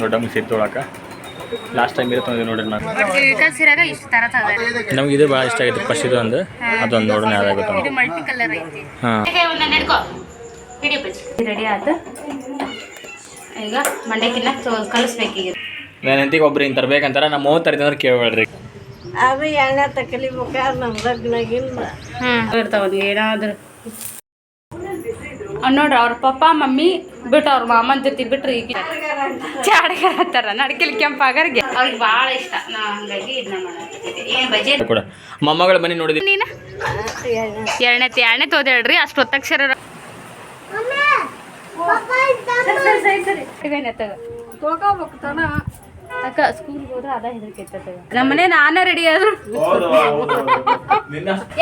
ದೊಡ್ಡ mixie ತೊಗೊಳಕ last time ಇರೋ ತಂದಿದ್ದೆ ನೋಡ್ರಿ ನಾನು. ನಮ್ಗೆ ಇದು ಭಾಳ ಇಷ್ಟ ಆಗೈತೆ ಫಸ್ಟ್ ಇದು ಒಂದು ಅದೊಂದು ನೋಡೋಣ ಯಾವ್ದಾಗುತ್ತೆ ಇದು ಮಲ್ಟಿ ಕಲರ್ ಐತಿ. ಹಾಂ. ನಡ್ಕೋ ರೆಡಿ ಆಯ್ತು ಈಗ ಮಂಡಕ್ಕಿನ ಕಲಿಸ್ಬೇಕೀಗ ನಾನು ಎಂತಿಗೆ ಒಬ್ರು ಹಿಂಗೆ ತರ್ಬೇಕಂತಾರ ನಮ್ಮ ಮೂವತ್ತು ಅಂದ್ರೆ ಕೇಳಬೇಡ್ರಿ. ಅದು ಎಣ್ಣೆ ತಕಲಿಬೇಕಾದ್ರೆ ನಮ್ಮ ಲಗ್ನಾಗಿಲ್ಲ ಹ್ಞೂ ಇರ್ತಾವ ಏನಾದ್ರೂ. ನೋಡ್ರಿ ಅವ್ರ ಪಪ್ಪ ಮಮ್ಮಿ ಬಿಟ್ಟು ಅವ್ರ ಮಾಮನ ಜೊತೆ ಬಿಟ್ರಿ ಈಗ ಚಾಡ್ಗಾರ ಹತ್ತಾರ ನಡ್ಕಿಲ್ ಕೆಂಪಾಗರ್ಗೆ ಅವ್ರಿಗೆ ಭಾಳ ಇಷ್ಟ. ನಾ ಹಂಗಾಗಿ ಏನು ಕೂಡ. ಮೊಮ್ಮಗಳ ಮನೆ ನೋಡಿದ್ರಿ ನೀನು? ಎರಡನೇ ಎರಡನೇ ತೋದ ಹೇಳ್ರಿ ಅಷ್ಟು ಒತ್ತಕ್ಷರ ತಗೋಬೇಕು ತನ. ಅಕ್ಕ ಸ್ಕೂಲ್ಗೆ ಹೋದ್ರೆ ಅದ ಹೆದರಿಕೆ ಇರ್ತದೆ ನಮ್ಮನೆ ನಾನೇ ರೆಡಿ ಆದ್ರು.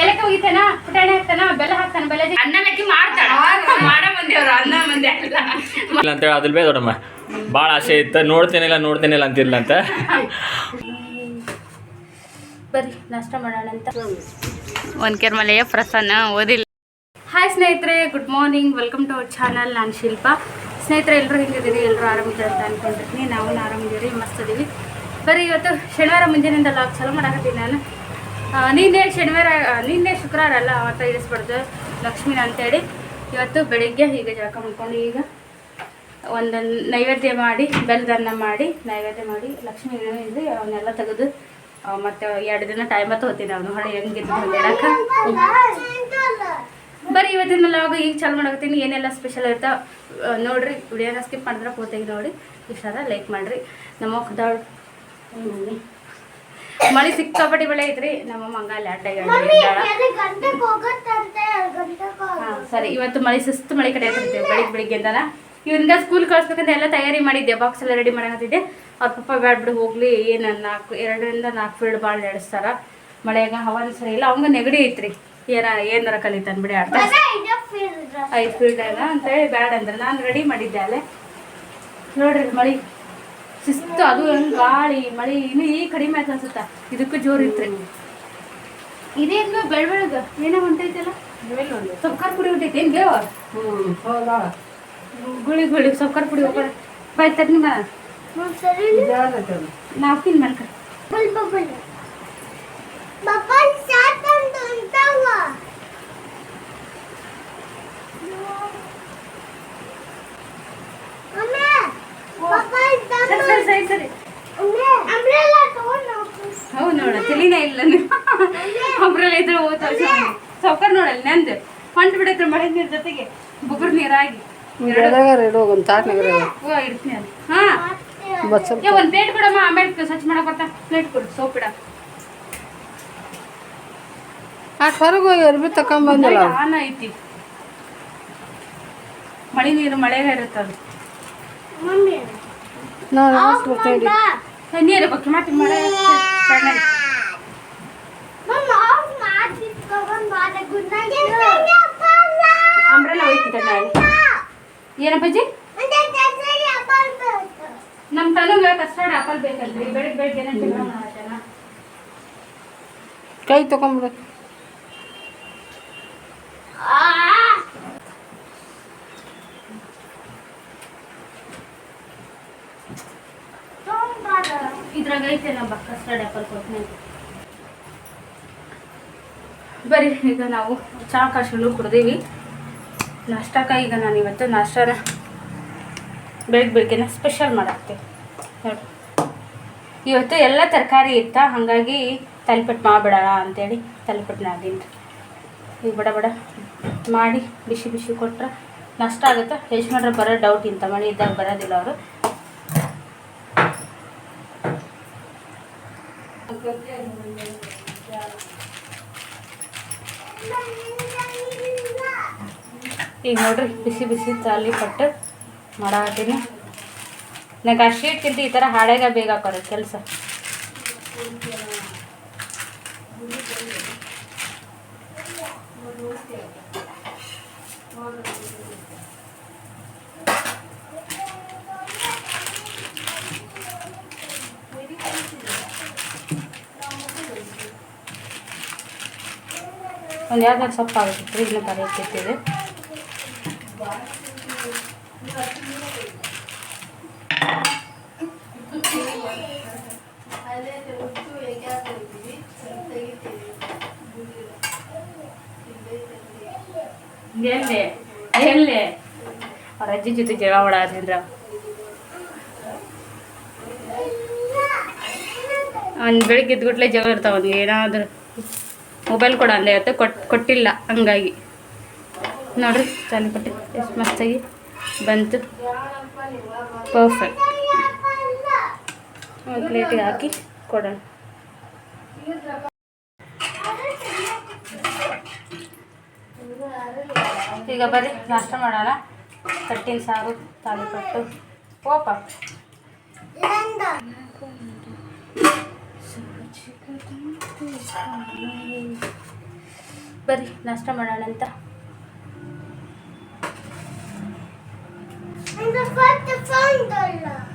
ಎಲಕ್ಕೆ ಹೋಗಿತ್ತೇನ? ಪುಟಾಣಿ ಹಾಕ್ತಾನ? ಬೆಲ್ಲ ಹಾಕ್ತಾನ ಬೆಲ್ಲ ಜೊ- ಅನ್ನ ಲಕ್ಕಿ ಮಾಡ್ತಾಳ. ಮಾಡ ಮಂದಿ ಅವ್ರು ಅನ್ನ ಮಂದಿ ಅಲ್ಲ. ಇಲ್ಲ ಅಂತೇಳಿ ಅದ್ರ ಬೇ ದೊಡ್ಡಮ್ಮ. ಭಾಳ ಆಸೆ ಇತ್ತು. ನೋಡ್ತೇನಿಲ್ಲ ನೋಡ್ತೇನಿಲ್ಲ ಅಂತಿಲ್ಲ ಅಂತ. ಬರ್ರಿ ನಾಷ್ಟ ಮಾಡೋಣ ಅಂತ. ಒನ್ಕೆರ್ ಮಲೆಯ ಪ್ರಸನ್ನ ಓದಿಲ್ಲ. ಹಾಯ್ ಸ್ನೇಹಿತರೆ good morning welcome to our channel ನಾನು ಶಿಲ್ಪ. ಸ್ನೇಹಿತರೆ ಎಲ್ಲರೂ ಹೆಂಗಿದ್ದೀರಿ? ಎಲ್ಲರೂ ಆರಾಮಿದ್ದೀರಿ ಅಂತ ಅನ್ಕೊಂಡಿರ್ತೀನಿ ನಾವು ಆರಾಮಿದ್ದೀರಿ ಮಸ್ತ್ ಇದೀವಿ. ಬರೀ ಇವತ್ತು ಶನಿವಾರ ಮುಂಜಾನೆಯಿಂದ ಲಾಕ್ ಚಾಲೂ ಮಾಡಾಕತ್ತೀನಿ ನಾನು. ನಿನ್ನೆ ಶನಿವಾರ ನಿನ್ನೆ ಶುಕ್ರವಾರ ಅಲ್ಲ ಅವತ್ತ ಇಳಿಸ್ಬಾರ್ದು ಲಕ್ಷ್ಮೀನ ಅಂತೇಳಿ. ಇವತ್ತು ಬೆಳಿಗ್ಗೆ ಹೀಗೆ ಜಳಕ ಮಾಡ್ಕೊಂಡು ಈಗ ಒಂದು ನೈವೇದ್ಯ ಮಾಡಿ ಬೆಲ್ಲದನ್ನ ಮಾಡಿ, ನೈವೇದ್ಯ ಮಾಡಿ, ಲಕ್ಷ್ಮೀ ಇದ್ರಿ ಅವನ್ನೆಲ್ಲ ತೆಗೆದು ಮತ್ತು ಎರಡು ದಿನ ಟೈಮ್ ತಗೋತೀನಿ ಅವನು ಹೊಳೆ ಹೆಂಗಿದ್ದು ಹೇಳಕ್ಕ. ಬರೀ ಇವತ್ತಿನ ಲಾಗ್ ಈಗ ಚಾಲು ಮಾಡಕತ್ತೀನಿ. ಏನೆಲ್ಲ ಸ್ಪೆಷಲ್ ಇರ್ತಾ ನೋಡ್ರಿ. ವಿಡಿಯೋನ ಸ್ಕಿಪ್ ಮಾಡಿದ್ರೆ ಪೂರ್ತಿಗೆ ನೋಡಿ. ಇಷ್ಟ ಆದ್ರೆ ಲೈಕ್ ಮಾಡಿರಿ. ನಮ್ಮ ಮುಖದವ್ಳು ಮಳೆ ಸಿಕ್ಕಾಪಟ್ಟಿ ಬೆಳೆ ಐತ್ರಿ. ನಮ್ಮ ಮಂಗ ಲ್ಯಾಟ್ ಸರಿ. ಇವತ್ತು ಮಳೆ ಸುಸ್ತು ಮಳೆ ಕಡೆ ಐತಿರ್ತೀವಿ ಬೆಳಿಗ್ಗೆ ಅಂತಾನ. ಇವ್ರಿಂದ ಸ್ಕೂಲ್ ಕಳ್ಸ್ಬೇಕಂತ ಎಲ್ಲ ತಯಾರಿ ಮಾಡಿದ್ದೆ. ಬಾಕ್ಸ್ ಎಲ್ಲ ರೆಡಿ ಮಾಡಕತ್ತಿದ್ದೆ. ಅವ್ರ ಪಪ್ಪ ಬ್ಯಾಡ್ ಬಿಡು ಹೋಗ್ಲಿ. ಏನು ನಾಲ್ಕು ಎರಡರಿಂದ ನಾಲ್ಕು ಫೀಲ್ಡ್ ಭಾಳ ನಡೆಸ್ತಾರ. ಮಳೆಯಾಗ ಹವಾನ ಸರಿ ಇಲ್ಲ. ಅವಂಗ ನೆಗಡಿ ಐತ್ರಿ. ಏನ ಏನಾರ ಕಲಿತಾನ ಬಿಡಿ ಆಟ ಐದು ಅಂತ ಹೇಳಿ ಬ್ಯಾಡ್ ಅಂದ್ರೆ. ನಾನು ರೆಡಿ ಮಾಡಿದ್ದೆ ಅಲ್ಲೇ. ನೋಡ್ರಿ ಮಳಿ. ಶಿಸ್ತು ಅದು ಹೆಂಗ್ ಗಾಳಿ ಮಳಿ ಇನ್ನು ಈ ಕಡಿಮೆ ಆಯ್ತು ಅನ್ಸುತ್ತ? ಇದಕ್ಕೂ ಜೋರ್ ಇತ್ರಿ. ಇದೇನು ಬೆಳ್ ಬೆಳಗ್ಗೆ ಏನೋ ಹೊಂಟೈತಲ್ಲ? ಸೊಕ್ಕರ್ ಪುಡಿ ಹೊಂಟೈತಿ ಏನ್ ಬೇವ? ಗುಳಿ. ಗುಳಿ ಸೊಕ್ಕರ್ ಪುಡಿ ಹೋಗ್ಬೇಡ ಬಾಯ್ ತರ್ನಿ ಮಾ ನಾಲ್ಕಿನ ಮಲ್ಕ. ಸರಿ ಸರಿ ಸರಿ ಹೌದು ನೋಡ ತಿಳಿನೇ ಇಲ್ಲ ನೀವು ಒಬ್ರಲ್ಲಿ ಇದ್ರೆ ಓದ್ತಾ ಸೌಕರ್ ನೋಡಲ್ಲ ನಂದು. ಹೊಂಟು ಬಿಡತ್ರ ಮಳೆ ನೀರ್ ಜೊತೆಗೆ. ಬುಗುರ್ ನೀರಾಗಿ. ಇಡ್ತೀನಿ ಅದು ಹಾ. ಬಸ್ ಏ ಒಂದ್ ಪ್ಲೇಟ್ ಕೊಡಮ್ಮ ಆಮೇಲೆ ಸ್ವಚ್ಛ ಮಾಡಕ್ ಬರ್ತಾ. ಪ್ಲೇಟ್ ಕೊಡು ಸೋಪ್ ಬಿಡ ಆ ಹೊರಗೆ ಹೋಗಿ ಅರ್ಬಿ ತಕೊಂಬಂದಿಲ್ಲ ಆನ ಐತಿ ಮಳೆ ನೀರು ಮಳೆಗೆ ಇರುತ್ತದು ನಾನು ಬರ್ತೀನಿ ನೀರು ಬಗ್ಗೆ ಮಾತಿ ಸಣ್ಣಗೆ ಅಂಬ್ರೆಲ್ಲ ಹೋಯ್ತಿದ್ದೆ ನಾಳೆ ಏನಪ್ಪಜ್ಜಿ ನಮ್ಮ ತನಗ ಕಸ್ಟರ್ಡ್ ಆಪಲ್ ಬೇಕಲ್ರಿ ಬೆಳಿಗ್ಗೆ ಬೆಳಿಗ್ಗೆ ಕೈ ತಗೊಂಬಿಡು ಇದ್ರಾಗ ಐತೆ ಕಸ್ಟರ್ಡ್ ಆಪಲ್ ಕೊಡ್ತೀನಿ ಬರೀ, ಈಗ ನಾವು ಚಹಾ ಕಾಶಿಗಳು ಕುಡ್ದೀವಿ. ನಾಷ್ಟಕ್ಕ ಈಗ ನಾನು ಇವತ್ತು ನಾಷ್ಟಾನ ಬೆಳಗ್ಗೆ ಬೆಳಗ್ಗೆನ ಸ್ಪೆಷಲ್ ಮಾಡಾಕ್ತೆ ನೋಡಿ. ಇವತ್ತು ಎಲ್ಲ ತರಕಾರಿ ಇತ್ತ, ಹಾಗಾಗಿ ತಲೆಪಟ್ಟು ಮಾಡಿಬಿಡೋಣ ಅಂತೇಳಿ ತಲೆಪಟ್ಟನ ನಾದೀನಿ ಈಗ ಬಡ ಬಡ ಮಾಡಿ ಬಿಸಿ ಬಿಸಿ ಕೊಟ್ರೆ ನಷ್ಟ ಆಗುತ್ತೆ. ಯಜಮಾನ್ರು ಬರೋ ಡೌಟ್ ಇಂಥ ಮನೆ ಇದ್ದಾಗ ಬರೋದಿಲ್ಲ ಅವರು. ಈಗ ನೋಡ್ರಿ, ಬಿಸಿ ಬಿಸಿ ತಾಲಿ ಪಟ್ಟು ಮಾಡಾತೀನಿ ನಂಗೆ ಆ ಶೀಟ್ಗಿಂತ ಈ ಥರ ಹಾಳೆಗ ಬೇಗ ಹಾಕೋರಿ, ಕೆಲಸ. ಒಂದು ಯಾವ್ದಾರು ಸೊಪ್ಪು ಆಗುತ್ತೆ. ಫ್ರೀಜ್ನ ಬರೆಯಕ್ಕಿಟ್ಟಿದೆ ಎಲ್ಲಿ ಎಲ್ಲಿ ಅವ್ರ ಅಜ್ಜಿ ಜೊತೆ ಜಗಳ ಓಡಾದ್ರಿಂದ ಅವ್ನು ಬೆಳಿಗ್ಗೆ ಎದ್ಗುಟ್ಲೆ ಜಗಳ ಇರ್ತಾವ ಅವ್ನಿಗೆ. ಏನಾದರೂ ಮೊಬೈಲ್ ಕೊಡ ಅಂದೆ ಇವತ್ತು ಕೊಟ್, ಕೊಟ್ಟಿಲ್ಲ, ಹಂಗಾಗಿ. ನೋಡ್ರಿ ಚಾಲಿ ಕೊಟ್ಟು ಎಷ್ಟು ಮಸ್ತಾಗಿ ಬಂತು. ಪರ್ಫೆಕ್ಟ್ ಒಂದು ಪ್ಲೇಟಿಗೆ ಹಾಕಿ ಕೊಡೋಣ. ಈಗ ಬರ್ರಿ, ನಾಷ್ಟ ಮಾಡೋಣ. ಕಟ್ಟಿನ ಸಾರು, ತಾಲಿಪಟ್ಟು. ಓಪ ಬರ್ರಿ ನಾಷ್ಟ ಮಾಡೋಣ ಅಂತ.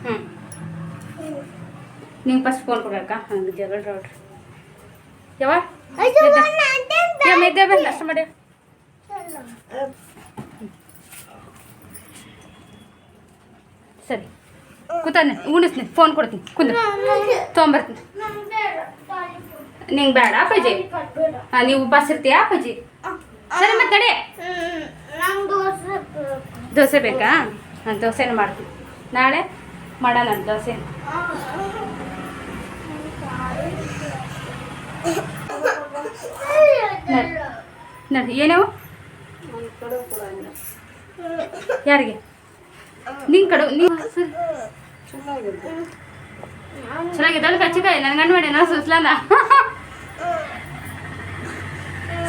ಹ್ಞೂ ನೀವು ಫಸ್ಟ್ ಫೋನ್ ಕೊಡಕ್ಕ ಹಂಗೆ ಜಗಳ ನೋಡ್ರಿ ಯಾವಾಗ ನಾಷ್ಟ ಮಾಡಿ. ಸರಿ. ಕೂತಾನೆ ಉಣಿಸ್ತೀನಿ ಫೋನ್ ಕೊಡ್ತೀನಿ ಕುಂದ್ರ. ತೊಗೊಂಬರ್ತೀನಿ. ನಿಂಗೆ ಬೇಡ ಅಪ್ಪಾಜಿ. ಹಾಂ, ನೀವು ಉಪವಾಸ ಇರ್ತೀಯಾ ಅಪ್ಪಾಜಿ? ಸರಿ, ಮತ್ತೆ ತಡೆ ದೋಸೆ ಬೇಕಾ? ಹಾಂ, ದೋಸೆನ ಮಾಡ್ತೀನಿ. ನಾಳೆ ಮಾಡೋಣ ದೋಸೆ. ನಡಿ ಏನೇವು? ಯಾರಿಗೆ? ನಿಂಗೆ ಕಡು ನೀವು ಚೆನ್ನಾಗಿದೆ ಅಲ್ಲಿ ಕಚ್ಚಿಕಾಯಿ ನನ್ಗೆ ಮಾಡಿ ನಾ ಸುಸ್ಲಾನ?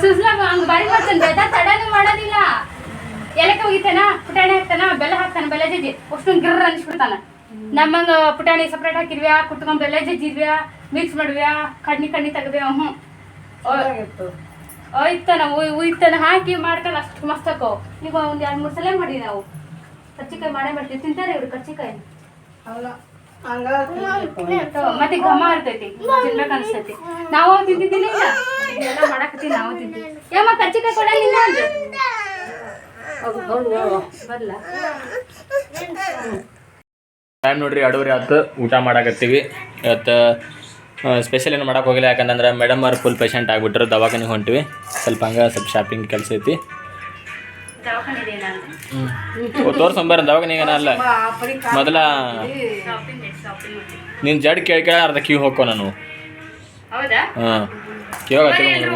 ಸುಸ್ಲಾ ಹಂಗೆ ಬಾರಿ ಮಾಡ್ತಾನೆ ಬೇಡ ತಡನೂ ಮಾಡೋದಿಲ್ಲ. ಎಲಕ್ಕೆ ಹೋಗಿತಾನ ಪುಟಾಣಿ ಹಾಕ್ತಾನ? ಬೆಲ್ಲ ಹಾಕ್ತಾನ? ಬೆಲ್ಲ ಜಜ್ಜಿ. ಅಷ್ಟೊಂದು ಗಿರ್ರ ಅನ್ಸ್ಬಿಡ್ತಾನ. ನಮ್ಮಂಗ ಪುಟಾಣಿ ಸಪ್ರೇಟ್ ಹಾಕಿರ್ವ್ಯಾ ಕುಟ್ಕೊಂಡ್ ಬೆಲ್ಲ ಜಜ್ಜಿರ್ವ್ಯಾ ಮಿಕ್ಸ್ ಮಾಡ್ವ್ಯಾ? ಕಣ್ಣಿ ಕಣ್ಣಿ ತೆಗ್ದ್ಯಾ ಹ್ಞೂ ಒಯ್ತಾನ ಉಯ್ತಾನ. ಹಾಕಿ ಮಾಡ್ಕೊಂಡು ಅಷ್ಟು ಮಸ್ತಕೋ. ಈಗ ಒಂದು ಎರಡು ಮೂರು ಸಲ ಮಾಡಿ ನಾವು. ಕಚ್ಚಿಕಾಯಿ ಮಾಡೇ ಮಾಡ್ತೀವಿ. ತಿಂತಾರೆ ಇವ್ರು ಕಚ್ಚಿಕಾಯಿ ಅಲ್ಲ. ಮತ್ತೆ ಘಮ ಇರ್ತೈತಿ ತಿನ್ಬೇಕು ಅನ್ಸ್ತೈತಿ ನಾವು ತಿಂತಿದ್ದಿಲ್ಲ ಇಲ್ಲ? ಇದೆಲ್ಲ ಮಾಡಕತ್ತೀವಿ ನಾವು ತಿಂತೀವಿ ಯಮ್ಮ ಕಚ್ಚಿಕಾಯಿ ಕೊಡಲಿಲ್ಲ ಅಂದ್ರು ಬರ್ಲ. ಟೈಮ್ ನೋಡ್ರಿ ಎರಡೂರಿ ಆತು ಊಟ ಮಾಡಾಕತ್ತೀವಿ. ಇವತ್ತು ಸ್ಪೆಷಲ್ ಏನು ಮಾಡಕ್ಕೆ ಹೋಗಿಲ್ಲ. ಯಾಕಂತಂದ್ರೆ ಮೇಡಮ್ ಅವ್ರು ಫುಲ್ ಪೇಷಂಟ್ ಆಗಿಬಿಟ್ರು. ದವಾಖಾನೆಗೆ ಹೊಂಟಿವಿ. ಸ್ವಲ್ಪ ಹಂಗೆ ಸ್ವಲ್ಪ ಶಾಪಿಂಗ್ ಕೆಲಸ ಐತಿ. ತೋರ್ಸಂಬರ ನೀನ ಅಲ್ಲ. ಮೊದಲ ನಿನ್ನ ಜಡ್ ಕೇಳಿ ಕೇಳ ಅರ್ಧ ಕ್ಯೂ ಹೋಗ್ಕೋ ನಾನು. ಹಾಂ.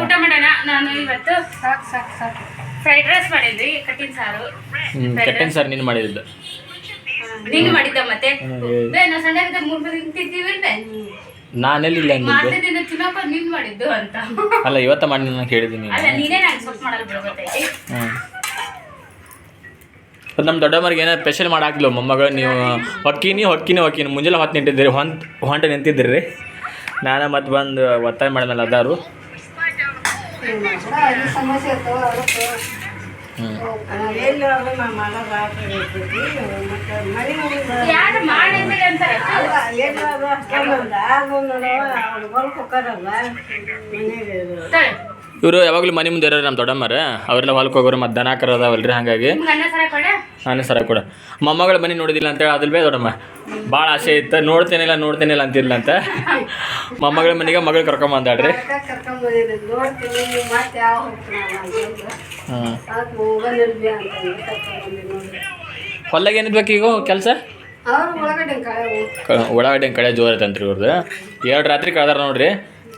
ಊಟ ಮಾಡೋಣ. ನಾನು ಇವತ್ತು ಸಾಕು ಸಾಕು ಸಾಕು. ಫ್ರೈಡ್ ರೈಸ್ ಮಾಡಿದ್ವಿ ಕಟ್ಟಿನ ಸಾರು. ಹ್ಞೂ ಕೆಟ್ಟನ್ ಸರ್ ನೀನು ಮಾಡಿದ್ದು. ನೀನು ಮಾಡಿದ್ದ ಮತ್ತೆ? ಸಣ್ಣ ಮೂರ್ ತಿಂತೀವಿ ನಾನೆಲ್ಲಿಲ್ಲ ಅಂದಿದ್ದೆ? ಮಾರನೇ ದಿನ ತಿನ್ನಪ್ಪ ನೀನ್ ಮಾಡಿದ್ದು ಅಂತ. ಅಲ್ಲ ಇವತ್ತ ಮಾಡಿ ನಾನು ಕೇಳಿದ್ದೀನಿ ಅಲ್ಲ ನೀನೇ. ನಾನು ಸ್ವಲ್ಪ ಮಾಡಲ್ಲ ಬಿಡು ಅದು ನಮ್ಮ ದೊಡ್ಡಮ್ಮರಿಗೆ ಏನೋ ಸ್ಪೆಷಲ್ ಮಾಡಾಕ್ಲು ಮೊಮ್ಮಗಳು ನೀವು ಹೊಕ್ಕೀನಿ ಹೊಕ್ಕೀನಿ ಹೊಕ್ಕೀನಿ. ಮುಂಜಾನೆ ಹೊತ್ತು ನಿಂತಿದ್ದೀರಿ. ಹೊಂಟ್ ಹೊಂಟೆ ನಿಂತಿದ್ದೀರಿ. ರೀ ನಾನು ಮತ್ತೆ ಬಂದು ಒತ್ತಾಯ ಮಾಡಿದ್ಮೇಲೆ ಅದಾರು. ಹ್ಞೂ ಇವರು ಯಾವಾಗಲೂ ಮನೆ ಮುಂದೆ ಇರೋರು ನಮ್ಮ ದೊಡ್ಡಮ್ಮರೇ. ಅವರೆಲ್ಲ ಹೊಲಕ್ಕೆ ಹೋಗೋರು ಮತ್ತು ದನ ಕರ ಅದಾವಲ್ರಿ ಹಾಗಾಗಿ. ನಾನು ಸರ ಕೂಡ. ಮೊಮ್ಮಗಳು ಮನೆ ನೋಡಿದಿಲ್ಲ ಅಂತೇಳಿ ಅದ್ರ ಬೇ ದೊಡ್ಡಮ್ಮ. ಭಾಳ ಆಸೆ ಇತ್ತು. ನೋಡ್ತೇನಿಲ್ಲ ನೋಡ್ತೇನಿಲ್ಲ ಅಂತಿರ್ಲ ಅಂತ. ಮೊಮ್ಮಗಳ ಮನೆಗೆ ಮಗಳು ಕರ್ಕೊಂಬಂದಾಡ್ರಿ ಹೊಲ್ದಾಗ ಏನಿದ್ ಬೇಕು ಈಗ ಕೆಲಸ? ಉಳ್ಳಾಗಡ್ಡೆ ಒಳಗಡೆ ಕಳೆ ಜೋರ್ ಐತಂತ್ರಿ ಇವ್ರದ್ದು ಎರಡು ರಾತ್ರಿ ಕಳ್ದಾರ ನೋಡ್ರಿ.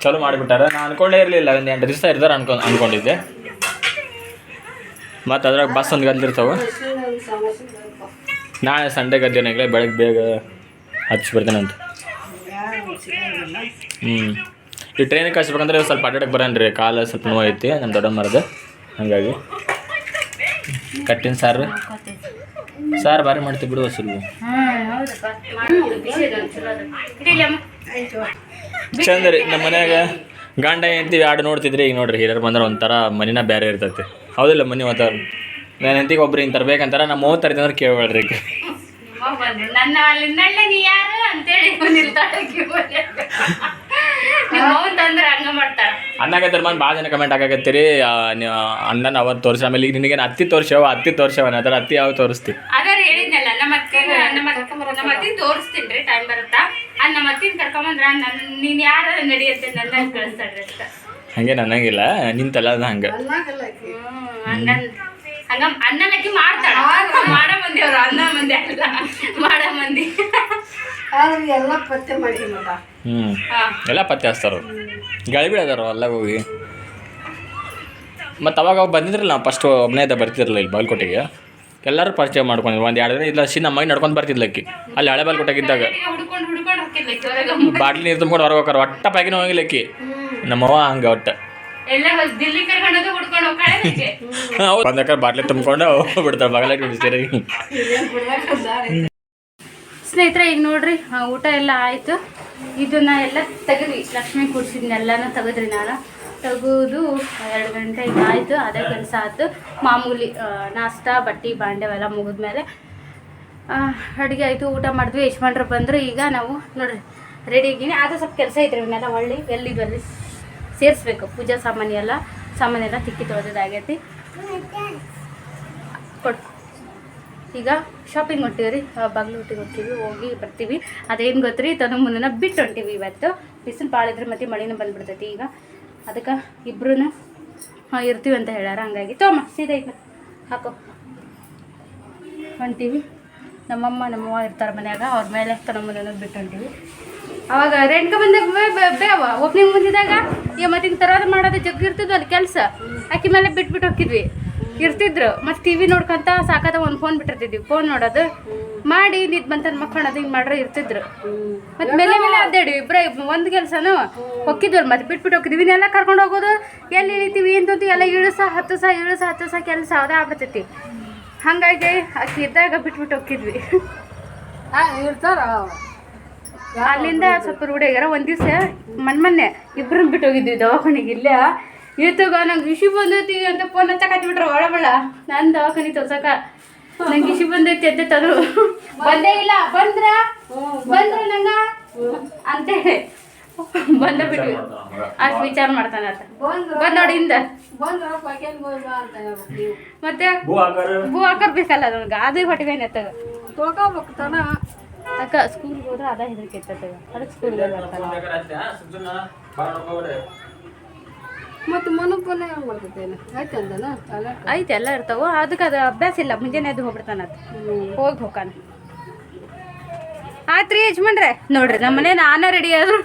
ಚಲೋ ಮಾಡಿಬಿಟ್ಟಾರೆ. ನಾನು ಅನ್ಕೊಂಡೇ ಇರಲಿಲ್ಲ, ಒಂದು ಎಂಟು ದಿವಸ ಇರ್ತಾರೆ ಅನ್ಕೊಂಡು ಅನ್ಕೊಂಡಿದ್ದೆ. ಮತ್ತು ಅದ್ರಾಗ ಬಸ್ ಒಂದು ಗದ್ದಿರ್ತಾವೆ ನಾಳೆ ಸಂಡೇ ಗದ್ದೆನಾಗಲೇ ಬೆಳಗ್ಗೆ ಬೇಗ ಹಚ್ಚಿ ಸಿಗಂಗಿಲ್ಲ ಹ್ಞೂ ಈ ಟ್ರೈನಿಗೆ ಕಳಿಸ್ಬೇಕಂದ್ರೆ ಸ್ವಲ್ಪ ಅಡ್ಡಾಡಕ್ಕೆ ಬರೋಣ ರೀ. ಕಾಲು ಸ್ವಲ್ಪ ನೋವು ಐತಿ ನಮ್ಮ ದೊಡ್ಡ ಮರದ ಹಾಗಾಗಿ. ಕಟ್ಟಿನ ಸಾರು. ಸಾರು ಭಾರಿ ಮಾಡ್ತೀವಿ ಬಿಡು ವಸೂಲು ಚಂದ ರೀ ನಮ್ಮ ಮನ್ಯಾಗ ಗಂಡ ಹೆಂಡ್ತಿ ಆಡು ನೋಡ್ತಿದ್ರಿ. ಈಗ ನೋಡ್ರಿ ಹಿರಿಯರು ಬಂದ್ರೆ ಒಂಥರ ಮನಿನ ಬೇರೆ ಇರ್ತೈತಿ. ಹೌದಿಲ್ಲ ಮನಿ ಒಂಥರ. ನಾನು ಹೆಂಡತಿಗೆ ಒಬ್ರು ಹಿಂಗೆ ತರ್ಬೇಕಂತಾರ ನಮ್ಮ ಮೂವತ್ತು ತರ್ತೀನಿ ಅಂದ್ರೆ ಕೇಳ್ಬೇಡ್ರಿ ಈಗ. ನನ್ನ ನೀ ಯಾರು ಅಂತೇಳಿ ನಿಲ್ತಾಳೆ ಬಂದು ಭಾಳ ಜನ ಕಮೆಂಟ್ ಹಾಕಾಕತ್ತೀರಿ. ಅಣ್ಣನ ಅವತ್ತು ತೋರಿಸಿ ಆಮೇಲೆ ಈಗ ನಿನಗೇನು ಅತ್ತಿ ತೋರ್ಸ್ಯಾವ ಅತ್ತಿ ತೋರ್ಸ್ಯಾವ ಅದರ ಅತ್ತಿ ಯಾವ ತೋರಿಸ್ತಿ? ಅದೇ ಹೇಳಿದ್ನಲ್ಲ ನಮ್ಮ ಅಕ್ಕ ನಮ್ಮ ಅಕ್ಕ ತೋರಿಸ್ತೀನಿ ರೀ ಟೈಮ್ ಬರುತ್ತಾ? ಅದ್ ನಮ್ಮ ಅತ್ತಿನ ಕರ್ಕೊಂಬಂದ್ರ ನನ್ ನೀನ್ ಯಾರ ನಡಿ ಅಂತ ನನ್ನ ಕಳಿಸ್ತಾಳ್ರಿ ಅಂತ. ಹಂಗೆ ನನಗಿಲ್ಲ ನಿಂತಲ್ಲ ಅದ ಹಂಗೆ. ಹಂಗಂದ್ ಹಂಗ ಅನ್ನ ಲಕ್ಕಿ ಮಾಡ್ತಾಳ. ಮಾಡ ಮಂದಿ ಅವ್ರು ಅನ್ನ ಮಂದಿ ಅಲ್ಲ ಮಾಡ ಮಂದಿ. ಎಲ್ಲ ಪತ್ತೆ ಮಾಡಿ ಹ್ಞೂ ಹಾ. ಎಲ್ಲ ಪತ್ತೆ ಹಚ್ತಾರ ಗಾಳಿ ಬೀಳದಾರ ಎಲ್ಲ ಹೋಗಿ. ಮತ್ತು ಅವಾಗ ಅವಾಗ ಬಂದಿದ್ರಲ್ಲ ನಾವು ಫಸ್ಟ್ ಒಬ್ಬನೇ ಇದ್ದ ಬರ್ತಿದ್ರಲ್ಲ ಇಲ್ಲಿ ಬಾಲ್ಕೋಟೆಗೆ ಎಲ್ಲರೂ ಪರಿಚಯ ಮಾಡ್ಕೊಂಡಿದ್ರು. ಒಂದು ಎರಡು ದಿನ ಇಲ್ಲ ಸಿ ನಮ್ಮ ನಡ್ಕೊಂಡು ಬರ್ತಿದ್ಲಕ್ಕಿ ಅಲ್ಲಿ ಹಳೆ ಬಾಲ್ ಕೊಟ್ಟಾಗಿದ್ದಾಗ ಬಾಟ್ಲಿ ನೀರು ತುಂಬ್ಕೊಂಡು ಹೊರಗೆ ಹೋಗಾರ ಒಟ್ಟ ಪ್ಯಾಕಿನ ಹೋಗಿಲ್ಲಕ್ಕಿ ನಮ್ಮವ್ವ ಹಂಗೆ ಒಟ್ಟು. ಬಂದಕ್ಕ ಬಾಟ್ಲಿ ತುಂಬಿಕೊಂಡು ಬಿಡ್ತಾರೆ ಬಗಲ ಬಿಡ್ತೀರಿ ಸ್ನೇಹಿತರೆ, ಈಗ ನೋಡ್ರಿ ಊಟ ಎಲ್ಲ ಆಯಿತು. ಇದನ್ನ ಎಲ್ಲ ತೆಗೆದ್ವಿ. ಲಕ್ಷ್ಮಿ ಕುಡ್ಸಿದ್ನೆಲ್ಲನೂ ತೆಗೆದ್ರಿ ನಾನು. ತೆಗೆದು. ಎರಡು ಗಂಟೆ ಆಯ್ತು ಅದೇ ಕೆಲಸ ಆಯ್ತು. ಮಾಮೂಲಿ ನಾಷ್ಟ, ಬಟ್ಟೆ ಬಾಂಡೆವೆಲ್ಲ ಮುಗಿದ್ಮೇಲೆ ಅಡುಗೆ ಆಯಿತು, ಊಟ ಮಾಡಿದ್ವಿ. ಯಜಮಾನ್ರು ಬಂದರು. ಈಗ ನಾವು ನೋಡ್ರಿ ರೆಡಿ ಆಗಿನಿ. ಅದು ಸ್ವಲ್ಪ ಕೆಲಸ ಐತ್ರಿ ಇವನ್ನೆಲ್ಲ ಹೊಳ್ಳಿ ಎಲ್ಲಿ ಬರಲಿ ಸೇರಿಸ್ಬೇಕು. ಪೂಜಾ ಸಾಮಾನು ಎಲ್ಲ ಸಾಮಾನೆಲ್ಲ ತಿಕ್ಕಿ ತೊಳೆದಾಗೈತಿ ಕೊಟ್ಟು ಈಗ ಶಾಪಿಂಗ್ ಹೊಂಟೀವಿ ಬಾಗ್ಲುಟ್ಟಿಗೆ ಹೋಗ್ತೀವಿ ಹೋಗಿ ಬರ್ತೀವಿ. ಅದೇನು ರೀ ತನ್ನ ಮುಂದನ ಬಿಟ್ಟು ಹೊಂಟೀವಿ ಇವತ್ತು. ಬಿಸಿಲು ಭಾಳ ಇದ್ರೆ ಮತ್ತೆ ಮಳೆನೂ ಬಂದುಬಿಡ್ತೈತಿ ಈಗ. ಅದಕ್ಕೆ ಇಬ್ರು ಹಾಂ, ಇರ್ತೀವಿ ಅಂತ ಹೇಳ್ಯಾರ, ಹಂಗಾಗಿ. ತೋಮ್ಮ, ಸೀದಾ ಈಗ ಹಾಕೋ. ಹೊಂಟೀವಿ. ನಮ್ಮಮ್ಮ, ನಮ್ಮವ್ವ ಇರ್ತಾರೆ ಮನ್ಯಾಗ, ಅವ್ರ ಮೇಲೆ ಮುಂದೆ ಬಿಟ್ಟು ಹೊಂಟೀವಿ. ಅವಾಗ ರೆಂಟ್ಗೆ ಬಂದಾಗ ಬೇವ. ಓಪನಿಂಗ್ ಬಂದಿದ್ದಾಗ ಈಗ ಮತ್ತೆ ಹಿಂಗೆ ತರೋದು ಮಾಡೋದು ಜಗ್ಗಿ ಇರ್ತಿದ್ವು ಅಲ್ಲಿ ಕೆಲಸ. ಅಕ್ಕಿ ಮೇಲೆ ಬಿಟ್ಬಿಟ್ಟು ಹೋಗಿದ್ವಿ ಇರ್ತಿದ್ರು. ಮತ್ತು ಟಿ ವಿ ನೋಡ್ಕೊಂತ ಸಾಕಾದ ಒಂದು ಫೋನ್ ಬಿಟ್ಟಿರ್ತಿದ್ವಿ. ಫೋನ್ ನೋಡೋದು. ಮಾಡಿ ನಿದ್ ಬಂತ ಅದು ಹಿಂಗೆ ಮಾಡ್ರೆ ಇರ್ತಿದ್ರು. ಮತ್ತೆ ಮೇಲೆ ಮೇಲೆ ಅದೇಡಿ ಇಬ್ಬರೇ ಒಂದು ಕೆಲಸನೂ ಹೊಕ್ಕಿದ್ವಲ್ಲ ಮತ್ತೆ ಬಿಟ್ಬಿಟ್ಟು ಹೋಗಿದ್ವಿ ಇವನ್ನೆಲ್ಲ ಕರ್ಕೊಂಡು ಹೋಗೋದು ಎಲ್ಲಿ ಇಳಿತೀವಿ ಅಂತಂದು ಎಲ್ಲ ಇಳಿಸ ಹತ್ತು ಸಹ ಇಳಿಸ ಹತ್ತು ಸಹ ಕೆಲಸ ಅದೇ ಆಗ್ಬಿಡ್ತೈತಿ. ಹಂಗಾಗಿ ಅಕ್ಕಿ ಇದ್ದಾಗ ಬಿಟ್ಬಿಟ್ಟು ಹೋಗಿದ್ವಿ ಇರ್ತಾರ. ಅಲ್ಲಿಂದ ಸ್ವಲ್ಪ ರೂಢಿಯಾಗ್ಯಾರ ಒಂದ್ ದಿವಸ ಮನ್ ಮೊನ್ನೆ ಇಬ್ಬರನ್ನ ಬಿಟ್ಟು ಹೋಗಿದ್ವಿ ದವಾಖಾನೆಗೆ. ಇಲ್ಲ ಇವತ್ತಾಗ ನಂಗೆ ವಿಷಿ ಬಂದೈತಿ ಅಂತ ಫೋನ್ ಹಚ್ಚಕ್ಕೆ ಬಿಟ್ರು ಒಳಬಳ ನನ್ನ ದವಾಖಾನೆ ತೋರ್ಸಕ ನಂಗೆ ಇಶು ಬಂದೈತಿ ಅಂತ ತರು ಬಂದೇ ಇಲ್ಲ ಬಂದ್ರ? ಬಂದ್ರ ನಂಗ? ಅಂತೇಳಿ ಬಂದ ಬಿಡು. ಅಷ್ಟು ವಿಚಾರ ಮಾಡ್ತಾನ ಆತ. ಬಂದ್ ನೋಡಿ ಹಿಂದ ಮತ್ತೆ ಭೂ ಹಾಕರ್? ಬೇಕಲ್ಲ ಅದೊಂದು ಅದೇ ಹೊಟ್ಟಿಗೆ ಎತ್ತಗ ತೋಕೋಬೇಕು ತನ. ಅಕ್ಕ ಸ್ಕೂಲ್ಗೆ ಹೋದ್ರೆ ಅದ ಹೆದರಿಕೆ ಅದಕ್ಕೆ ಸ್ಕೂಲ್ಗೆ ಬರ್ತಾನ ಮತ್ತೆ ಹೆಂಗ್ ಆಯ್ತು ಅಂದನ? ಐತೆ ಎಲ್ಲ ಇರ್ತಾವ. ಅದಕ್ಕೆ ಅದು ಅಭ್ಯಾಸ ಇಲ್ಲ. ಮುಂಜಾನೆ ಎದ್ದು ಹೋಗ್ಬಿಡ್ತಾನ ಅದು. ಹೋಗಿ ಹೋಗಾನ ರೀ ಯಜಮಾನ್ರೆ ನೋಡ್ರಿ ನಮ್ಮ ಮನೆ ನಾನ ರೆಡಿ ಆದ್ರು.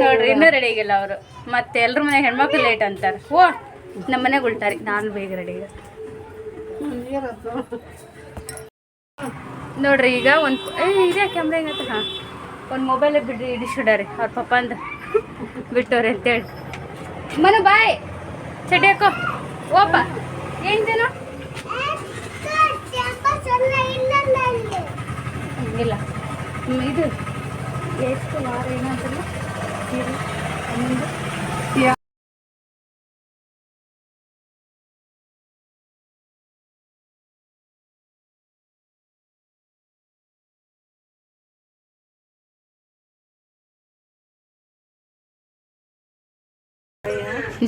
ನೋಡ್ರಿ ಇನ್ನೂ ರೆಡಿ ಆಗಿಲ್ಲ ಅವರು. ಮತ್ತೆ ಎಲ್ರ ಮನೆ ಹೆಣ್ಮಕ್ಳು ಲೇಟ್ ಅಂತಾರೆ. ಓ ನಮ್ಮ ಮನೆಗೆ ಉಳ್ತಾರೆ ನಾನು ಬೇಗ ರೆಡಿ ನೋಡ್ರಿ ಈಗ ಒಂದು ಏ ಇದೇ ಕ್ಯಾಮ್ರಾ ಹೆಂಗತ್ತ ಹಾಂ. ಒಂದು ಮೊಬೈಲ್ ಬಿಡ್ರಿ ಇಡಿಸ್ಬಿಡಾರಿ ಅವ್ರ ಪಪ್ಪ ಅಂದ ಬಿಟ್ಟವ್ರಿ ಅಂತೇಳಿ. ಮನು, ಬಾಯ್. ಚಟಿ ಹಾಕೋ. ಓಪ. ಏನ್ದೇನು? ಇಲ್ಲ. ಇದು. ಎಷ್ಟು ವಾರ ಏನಂತಲ್ಲ?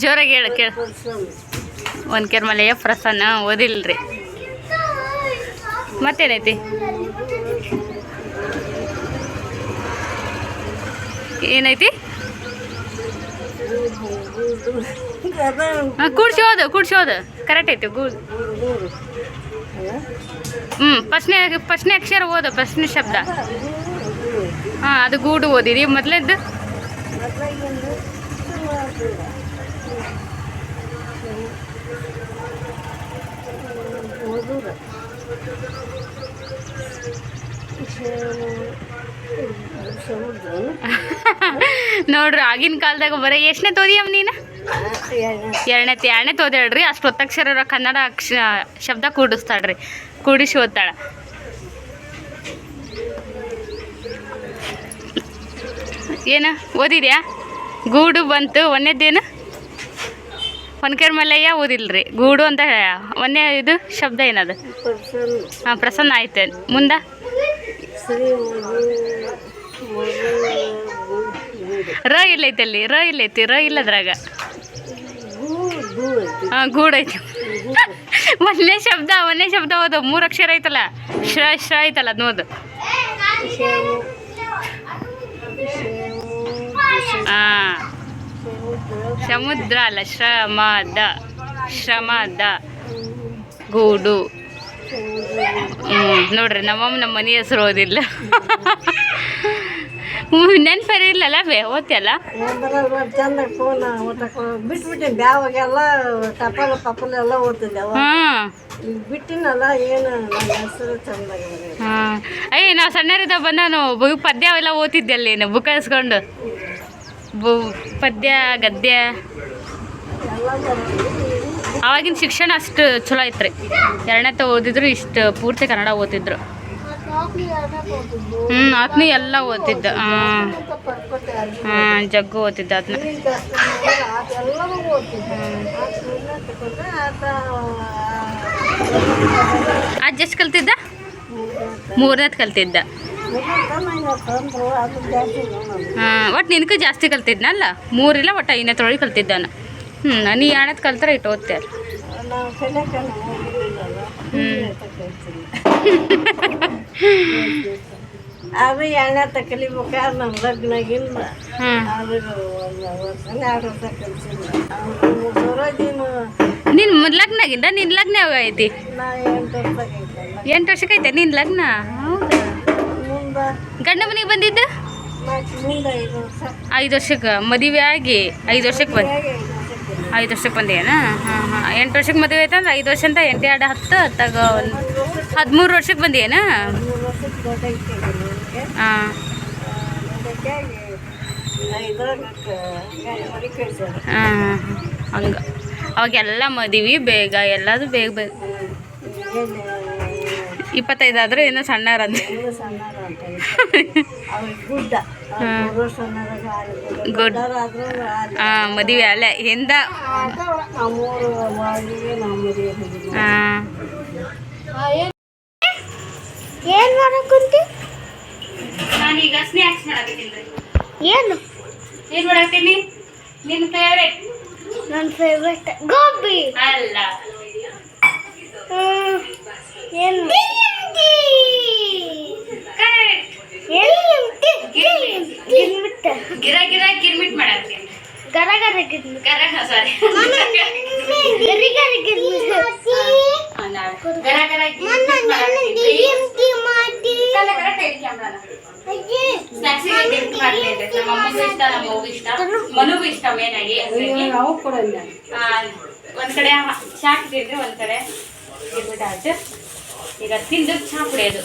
ಜೋರಾಗಿ ಹೇಳ ಕೇಳು. ಒಂದು ಕೆರ್ಮಲೆಯ ಪ್ರಸನ್ನ, ಓದಿಲ್ರಿ. ಮತ್ತೇನೈತಿ? ಏನೈತಿ? ಹಾಂ, ಕೂಡ್ಸಿ ಹೋದ ಕೂಡ್ಸಿ ಹೋದ ಕರೆಕ್ಟ್ ಐತಿ ಗೂಡ್ ಹ್ಞೂ ಫಸ್ಟ್ನೇ ಫಸ್ಟ್ನೇ ಅಕ್ಷರ ಓದ ಫಸ್ಟ್ನೇ ಶಬ್ದ. ಹಾಂ, ಅದು ಗೂಡು ಓದಿರಿ. ಮೊದಲೇದ್ದು? ನೋಡ್ರಿ, ಆಗಿನ ಕಾಲದಾಗ ಬರೀ ಎಷ್ಟನೇ ತೋದಿಯಮ್ಮ ನೀನು? ಎರಡನೇ ಎರಡನೇ ತೋದೆ ಹೇಳ್ರಿ, ಅಷ್ಟು ಒತ್ತಕ್ಷರ ಕನ್ನಡ ಅಕ್ಷ, ಶಬ್ದ ಕೂಡಿಸ್ತಾಳ್ರಿ, ಕೂಡಿಸಿ ಓದ್ತಾಳ. ಏನು, ಓದಿದ್ಯಾ? ಗೂಡು ಬಂತು, ಒಂದೇದೇನು? ಹೊನ್ಕೇರ್ ಮಲ್ಲಯ್ಯ ಓದಿಲ್ರಿ. ಗೂಡು ಅಂತ ಒಂದೇ ಇದು ಶಬ್ದ ಏನದು? ಹಾಂ, ಪ್ರಸನ್ನ ಆಯ್ತು. ಮುಂದೆ? ರ ಇಲ್ಲೈತೆ ಅಲ್ಲಿ. ರ ಇಲ್ಲೈತಿ. ರ ಇಲ್ಲದ್ರಾಗ. ಹಾಂ, ಗೂಡ್ ಐತಿ. ಒಂದೇ ಶಬ್ದ ಒಂದೇ ಶಬ್ದ ಓದು. ಮೂರು ಅಕ್ಷರ ಐತಲ್ಲ? ಶ್ರ ಶ್ರ ಐತಲ್ಲ ಅದು ಓದು. ಹಾಂ. ಸಮುದ್ರ ಅಲ್ಲ ಶ್ರಮದ ಶ್ರಮದ ಗೂಡು. ನೋಡ್ರಿ, ನಮ್ಮಮ್ಮ ನಮ್ಮ ಮನೆ ಹೆಸರು ಓದಿಲ್ಲ. ನೆನ್ಪರಿ ಇಲ್ಲಲ್ಲ ಬೇ, ಓದ್ತಿಯಲ್ಲ? ಬಿಟ್ಬಿಟ್ಟಿನಿ ಬ್ಯಾವಾಗೆಲ್ಲ ಟಪಲ್ ಈಗ ಬಿಟ್ಟಿನಲ್ಲ ಏನು ಹೆಸರು ಚಂದ ಹಾಂ ಅಯ್ಯ ನಾವು ಸಣ್ಣರಿದ್ದ ಬಂದಾನು ನಾವು ಪದ್ಯ ಎಲ್ಲ ಓದ್ತಿದ್ದೆ ಅಲ್ಲಿ ಬುಕ್ ಇಸ್ಕೊಂಡು ಬು, ಪದ್ಯ, ಗದ್ಯ. ಆವಾಗಿನ ಶಿಕ್ಷಣ ಅಷ್ಟು ಚಲೋ ಐತ್ರಿ. ಎರಡನೇ ಓದಿದ್ರು ಇಷ್ಟು ಪೂರ್ತಿ ಕನ್ನಡ ಓದಿದ್ರು ಹ್ಞೂ ಆತ್ನ ಎಲ್ಲ ಓದಿದ್ದ ಹಾಂ ಜಗ್ಗು ಓದಿದ್ದ ಆತ್ನ. ಅಜ್ಜ ಕಲ್ತಿದ್ದ? ಮೂರನೇದು ಕಲ್ತಿದ್ದ. ಹಾಂ ಒಟ್ಟು ನಿನಗೂ ಜಾಸ್ತಿ ಕಲ್ತಿದ್ನಲ್ಲ ಮೂರಿಲ್ಲ ಒಟ್ಟು ತೊಳಿ ಕಲ್ತಿದ್ದಾನ. ಹ್ಞೂ ನೀ ಎರಡನೇದು ಕಲ್ತ್ರೆ ಇಟ್ಟು ಓದ್ತೆ ಅದು ಎರಡನೇ ಕಲಿಬೇಕಾದ್ರೆ ನಮ್ಮ ಲಗ್ನಾಗಿಲ್ಲ ನಿನ್ ಲಗ್ನಾಗಿಂದ ನಿನ್ ಲಗ್ನ ಯಾವಾಗ ಐತಿ? ಎಂಟು ವರ್ಷಕ್ಕೆ ಐತೆ ನಿನ್ ಲಗ್ನ? ಹೌದಾ? ಗಂಡ ಮನೆಗೆ ಬಂದಿದ್ದು? ಐದು ವರ್ಷ. ಐದು ವರ್ಷಕ್ಕೆ? ಮದುವೆ ಆಗಿ ಐದು ವರ್ಷಕ್ಕೆ ಬಂದ ಐದು ವರ್ಷಕ್ಕೆ ಬಂದೇನ? ಹಾಂ ಹಾಂ. ಎಂಟು ವರ್ಷಕ್ಕೆ ಮದುವೆ ಆಯ್ತಂದ್ರೆ ಐದು ವರ್ಷ ಅಂತ ಎಂಟು ಎರಡು ಹತ್ತು ಹತ್ತಾಗ ಒಂದು ಹದಿಮೂರು ವರ್ಷಕ್ಕೆ ಬಂದೇನ? ಹಾಂ. ಹಾಂ ಹಾಂ ಹಂಗೆ. ಅವಾಗೆಲ್ಲ ಮದುವೆ ಬೇಗ ಎಲ್ಲದು ಬೇಗ ಬೇಗ ಇಪ್ಪತ್ತೈದು ಆದ್ರೆ ಇನ್ನೂ ಸಣ್ಣರಂತೆ ಗುಡ್. ಹಾಂ ಮದುವೆ ಅಲ್ಲೇ ಹಿಂದ. ಹಾಂ. ಏನು ಮಾಡಕ್ಕಂತಿ ನಾನೀಗ ಸ್ನ್ಯಾಕ್ಸ್ ಮಾಡಕತ್ತೀನಿ ಏನು? ಏನು ಮಾಡಕತ್ತೀನಿ ನಿನ್ನ ಫೇವ್ರೇಟ್ ನನ್ನ ಫೇವ್ರೆಟ್ ಗೋಬಿ. ಅಲ್ಲ. ಏನು ಕರೆಕ್ಟ್ ಗಿರ ಗಿರ ಗಿರ್ಮಿಟ್ ಮಾಡತ್ತೀನಿ ಗರ ಗರ ಗಿರ್ಮಿ ಗರ ಸಾರಿ ಗರಿ ಗರಿ ಗಿರ್ಮಿ ಗರ ಗರ ಗಿರ್ಮಿಟ್ ಮಾಡತ್ತೀನಿ ಕಲ ಕರೆಕ್ಟ್ ಹೇಳಿ ಕ್ಯಾಮ್ರಾನ ಸ್ನ್ಯಾಕ್ಸಿಗೆ ಗಿಫ್ಟ್ ಮಾಡಲಿದೆ ನಮ್ಮ ಅಮ್ಮಗೂ ಇಷ್ಟ ನಮ್ಮ ಅವ್ಗೂ ಇಷ್ಟ ಮನುಗೂ ಇಷ್ಟ ಮೇನ್ ಆಗಿ ಒಂದ್ ಕಡೆ ಚಾ ಹಾಕಿದ್ರೆ ಒಂದ್ ಕಡೆ ಗಿರ್ಮಿಟ್ ಆಯ್ತು ಈಗ ತಿಂದು ಚಾ ಕುಡಿಯೋದು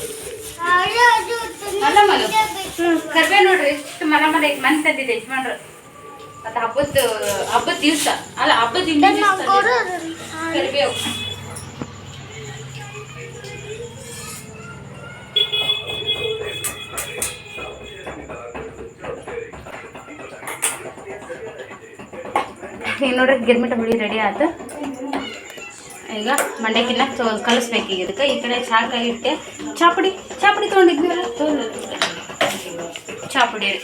ಅಲ್ಲ ಮನು. ಕರ್ಬೇ ನೋಡ್ರಿ ಎಷ್ಟು ಮನ ಮನೆ ತಂದಿದೆ ಯಜಮಾನ್ರು. ಮತ್ತೆ ಹಬ್ಬದ ಹಬ್ಬದ ದಿವಸ. ಅಲ್ಲ ಹಬ್ಬದ. ಕರಿಬೇವು. ಈಗ ನೋಡ್ರಿ ಗಿರ್ಮಿಟ ಹುಳಿ ರೆಡಿ ಆಯ್ತು ಈಗ ಮಂಡ್ಯಕ್ಕಿನ್ನ ತೋ ಕಲಿಸ್ಬೇಕು ಈಗ ಇದಕ್ಕೆ. ಈ ಕಡೆ ಚಾ ಕೈ ಇಟ್ಟೆ. ಚಾಪುಡಿ ಚಾಪುಡಿ ತೊಗೊಂಡಿದ್ವಿ ಚಾಪುಡಿ. ರೀ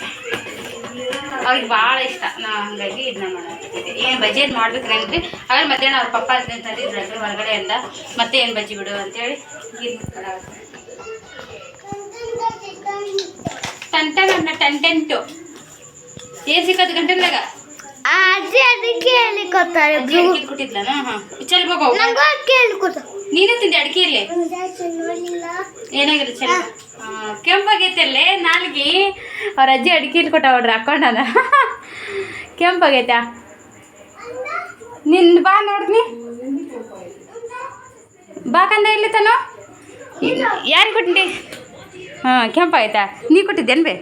ಅವ್ರಿಗೆ ಭಾಳ ಇಷ್ಟ. ನಾ ಹಂಗಾಗಿ ಇದನ್ನ ಮಾಡತ್ತಿದ್ದೆ ಏನು ಬಜ್ಜಿ ಏನು ಮಾಡ್ಬೇಕ್ರೇನ್ರಿ ಆಮೇಲೆ ಮಧ್ಯಾಹ್ನ ಅವ್ರ ಪಪ್ಪ ಅದನ್ನ ಹೊರಗಡೆ ಹೊರಗಡೆಯಿಂದ. ಮತ್ತೆ ಏನು ಬಜ್ಜಿ ಬಿಡು ಅಂತೇಳಿ ಟಂಟನ್ ಟನ್ ಟೆಂಟು ಏನು ಸಿಕ್ಕತ್ತು ಆ ಅಜ್ಜಿ ಅದಕ್ಕೆ ಹೇಳಿಕೊಡ್ತಾರೆ ಹಾಂ. ನಂಗೂ ಕೇಳಿಕೊಡ್ತಾರೆ ನೀನೇ ತಿಂದೆ ಅಡಿಕೆ ಇಲ್ಲಿ ಏನಾಗಿಲ್ಲ ಚೆನ್ನ? ಕೆಂಪಾಗೈತಲ್ಲೇ ನಾಲ್ಗಿ? ಅವ್ರ ಅಜ್ಜಿ ಅಡಿಕೆ ಇಲ್ಲಿ ಕೊಟ್ಟ ಹೊಡ್ರಿ ಹಾಕೊಂಡನ ಕೆಂಪಾಗೈತಾ? ನಿನ್ ಬಾ ನೋಡ್ತೀನಿ. ಬಾ ಕಂದ ಇಲ್ಲಿ ತನೋ ಯಾರು ಕೊಟ್ಟಿ? ಹಾಂ ಕೆಂಪಾಗೈತಾ? ನೀ ಕೊಟ್ಟಿದ್ದೇನು ಬೇ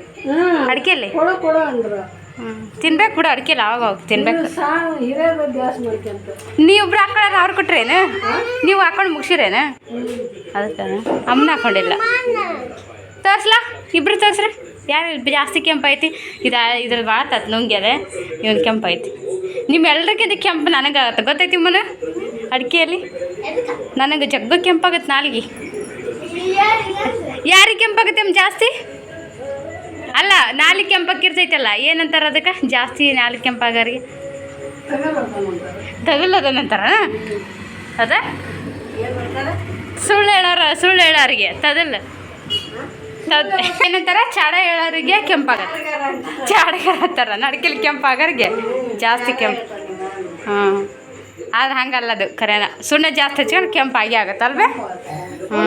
ಅಡಿಕೆಯಲ್ಲಿ ತಿನ್ಬೇಕು ಬಿಡು ಅಡಿಕೆಲ್ಲ ಅವಾಗ ಅವಾಗ ತಿನ್ಬೇಕು. ನೀವಿಬ್ರು ಹಾಕೊಳ್ಳಾರ ಅವ್ರು ಕೊಟ್ರೇನು? ನೀವು ಹಾಕೊಂಡು ಮುಗಿಸಿರೇನು? ಅದಕ್ಕೆ ಅಮ್ಮನ ಹಾಕೊಂಡಿಲ್ಲ. ತೋರ್ಸ್ಲಾ? ಇಬ್ರು ತೋರಿಸ್ರಿ. ಯಾರು ಜಾಸ್ತಿ ಕೆಂಪೈತಿ ಐತಿ? ಇದು ಇದ್ರಲ್ಲಿ ಭಾಳ ತತ್ ನುಂಗ್ಯದೆ ಇವನು ಕೆಂಪೈತಿ ಐತಿ. ನಿಮ್ಮೆಲ್ರಿಗಿಂತ ಕೆಂಪು ನನಗಾಗತ್ತೆ. ಗೊತ್ತೈತಿ ಮನ ಅಡಿಕೆಯಲ್ಲಿ? ನನಗೆ ಜಗ್ಗ ಕೆಂಪಾಗತ್ತೆ ನಾಲ್ಗೆ. ಯಾರಿಗೆ ಕೆಂಪಾಗತ್ತೆ ಜಾಸ್ತಿ? ಅಲ್ಲ ನಾಲಿಗೆ ಕೆಂಪಕ್ಕಿರ್ತೈತಲ್ಲ ಏನಂತಾರ ಅದಕ್ಕೆ? ಜಾಸ್ತಿ ನಾಲಿಗೆ ಕೆಂಪಾಗರಿಗೆ ತಗಲದನಂತಾರ ಅದ? ಸುಳ್ಳು ಹೇಳೋರ ಸುಳ್ಳು ಹೇಳೋರಿಗೆ ತದಲ್ ತದ್ ಏನಂತಾರ? ಚಾಡ ಹೇಳೋರಿಗೆ ಕೆಂಪಾಗತ್ತೆ. ಚಾಡಗಾರ ಅಂತಾರ ನಡ್ಕಿಲ್ ಕೆಂಪಾಗರಿಗೆ ಜಾಸ್ತಿ ಕೆಂಪು. ಹಾಂ ಅದು ಹಂಗಲ್ಲ ಅದು ಖರೇನ ಸುಣ್ಣ ಜಾಸ್ತಿ ಹಚ್ಕೊಂಡು ಕೆಂಪಾಗಿ ಆಗತ್ತಲ್ವೇ? ಹ್ಞೂ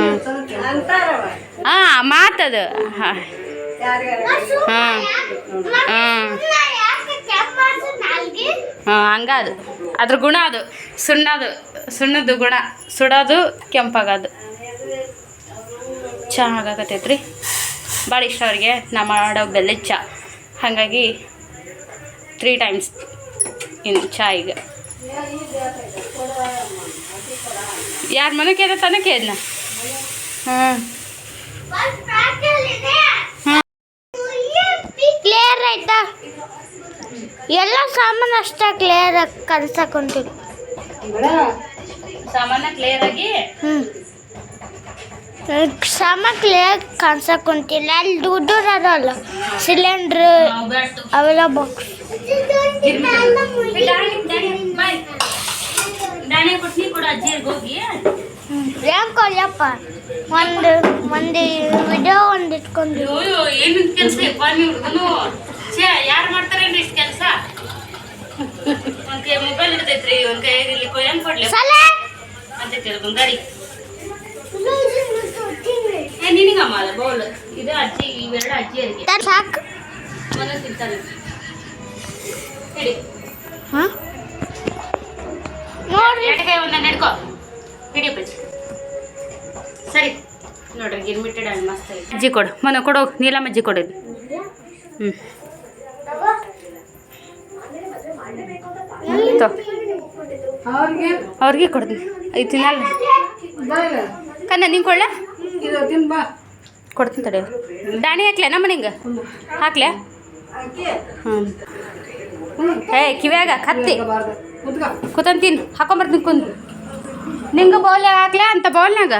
ಹಾಂ ಮಾತದು ಹಾಂ. ಹಾಂ. ಹಾಂ. ಹಾಂ ಹಂಗ ಅದು ಅದ್ರ ಗುಣ ಅದು. ಸುಣ್ಣದು. ಸುಣ್ಣದ್ದು ಗುಣ. ಸುಡೋದು ಕೆಂಪಾಗೋದು. ಚಹಾ ಆಗಾಕತ್ತೈತ್ರಿ ಭಾಳ ಇಷ್ಟ ಅವ್ರಿಗೆ. ನಾ ಮಾಡೋ ಬೆಲ್ಲದ ಚಹಾ ಹಾಗಾಗಿ ತ್ರೀ ಟೈಮ್ಸ್ ಇನ್ನು ಚಹಾ ಈಗ. ಯಾರ ಮನೆ ಕೇಳ ತನಕ ಅದನ್ನ ಹಾಂ. ಆಯ್ತಾ? ಎಲ್ಲ ಸಾಮಾನು ಅಷ್ಟೇ ಕ್ಲಿಯರ್ ಆಗಿ ಕಲ್ಸಕೊಂತೀವಿ ಸಾಮಾನು ಕ್ಲಿಯರ್ ಆಗಿ? ಸಾಮಾನು ಕ್ಲಿಯರ್ ಕಾಣಿಸಕೊಂತಿಲ್ಲ ಅಲ್ಲಿ ದುಡ್ಡು ಅದಲ್ಲ ಸಿಲಿಂಡ್ರ್ ಅವೆಲ್ಲ ಬಾಕ್ಸ್ ಯಾಕೆ ಕೊಲ್ಲಪ್ಪ ಒಂದು ಒಂದು ವಿಡಿಯೋ ಒಂದು ಇಟ್ಕೊಂಡು ಏನು ಕೆಲಸ ಛೇ ಯಾರು ಮಾಡ್ತಾರೇನ್ರಿ ಇಷ್ಟು ಕೆಲಸ? ಒಂದು ಕೈ ಮೊಬೈಲ್ ಇರ್ತೈತ್ರಿ ಒಂದು ಕೈ ಇಲ್ಲಿ ಕೊಯ್ಯಂಗ್ ಕೊಡ್ಲಿ. ಅಂತ ನಿನಗಮ್ಮ ಬೌಲ್ ಇದು ಅಜ್ಜಿ ಇವೆರಡು ಅಜ್ಜಿಯರಿಗೆ ಸಾಕು. ಮನೆ ಹಿಡಿ ಹಾಂ? ನೋಡ್ರಿ. ಎರಡು ಕೈ ಒಂದ ನಡ್ಕೋ ಹಿಡಿ ಬಜ್ಜಿ ಸರಿ. ನೋಡ್ರಿ ಗಿರ್ಮಿಟೆಡ್ ಮಸ್ತ್ ಐತಿ. ಅಜ್ಜಿ ಕೊಡು. ಮನೆ ಕೊಡೋ ನೀಲಮ್ಮ ಅಜ್ಜಿ ಕೊಡು ಹ್ಞೂ ಅವ್ರಿಗೆ? ಕೊಡ್ತೀನಿ. ಐದು ತಿನ್ನಲ್ಲ ಕನ್ನ ಇದು ತಿನ್ ಬಾ. ಕೊಡ್ತೀನಿ ತಡೆ. ದಾಣಿ ಹಾಕ್ಲೆ ನಮ್ಮ ನಿಂಗೆ ಹಾಕ್ಲೆ? ಹ್ಞೂ ಏ ಕಿವ್ಯಾಗ ಕತ್ತಿ. ಕೂತಂತೀನಿ ಹಾಕೊಂಬರ್ತೀನಿ ಕುಂದು. ನಿಂಗೆ ಬೌಲ್ ಹಾಕ್ಲೆ ಅಂತ ಬೌಲ್ನಾಗ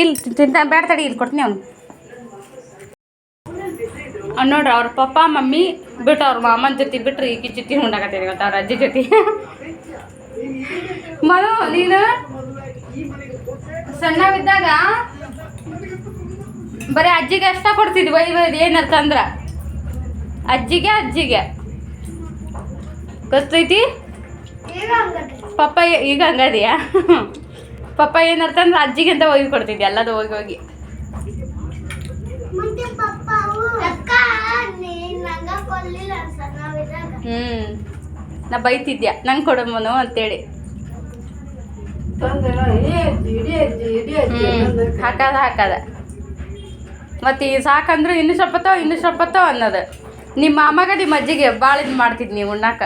ಇಲ್ಲಿ ತಿಂತ ಬೇಡ ತಡಿ ಇಲ್ಲಿ ಕೊಡ್ತೀನಿ ಅವ್ನು ಅವ್ನು ನೋಡ್ರಿ ಅವ್ರ ಪಪ್ಪ ಮಮ್ಮಿ ಬಿಟ್ಟು ಅವ್ರ ಮಾಮನ ಜೊತೆ ಬಿಟ್ರೆ ಈಕಿ ಜೊತೆ ಉಂಡಾಕತ್ತೀನಿ ಗೊತ್ತ? ಅವ್ರ ಅಜ್ಜಿ ಜೊತೆ. ಮನು ನೀನು ಸಣ್ಣವಿದ್ದಾಗ ಬರೀ ಅಜ್ಜಿಗೆ ಅಷ್ಟ ಕೊಡ್ತಿದ್ವಿ ವೈ ವೈ ಏನಂತಂದ್ರ ಅಜ್ಜಿಗೆ ಅಜ್ಜಿಗೆ. ಗೊತ್ತೈತಿ? ಪಪ್ಪ ಈಗ ಹಂಗದಿಯಾ? ಪಪ್ಪ ಏನರ್ಥ ಅಂದ್ರೆ ಅಜ್ಜಿಗೆ ಅಂತ ಹೋಗಿ ಕೊಡ್ತಿದ್ದೆ ಎಲ್ಲದು ಹೋಗಿ ಹೋಗಿ ಮುಂದೆ ಪಪ್ಪ ಅಕ್ಕ ನೀನ್ ನಂಗ ಕೊಲ್ಲಿಲ್ಲ ಸಣ್ಣವಿದ್ದಾಗ ಹ್ಞೂ ನಾ ಬೈತಿದ್ಯಾ? ನಂಗೆ ಕೊಡಮ್ಮನು ಅಂತೇಳಿ. ಹ್ಞೂ. ಹಾಕದ ಹಾಕದ. ಮತ್ತು ಈ ಸಾಕಂದ್ರು ಇನ್ನು ಸ್ವಲ್ಪತ್ತೋ ಇನ್ನು ಸ್ವಲ್ಪತ್ತೋ ಅನ್ನೋದು. ನಿಮ್ಮ ಮಾಮಗ ನಿಮ್ಮ ಅಜ್ಜಿಗೆ ಭಾಳ ಇದು ಮಾಡ್ತಿದ್ ನೀವು ಉಣ್ಣಾಕ.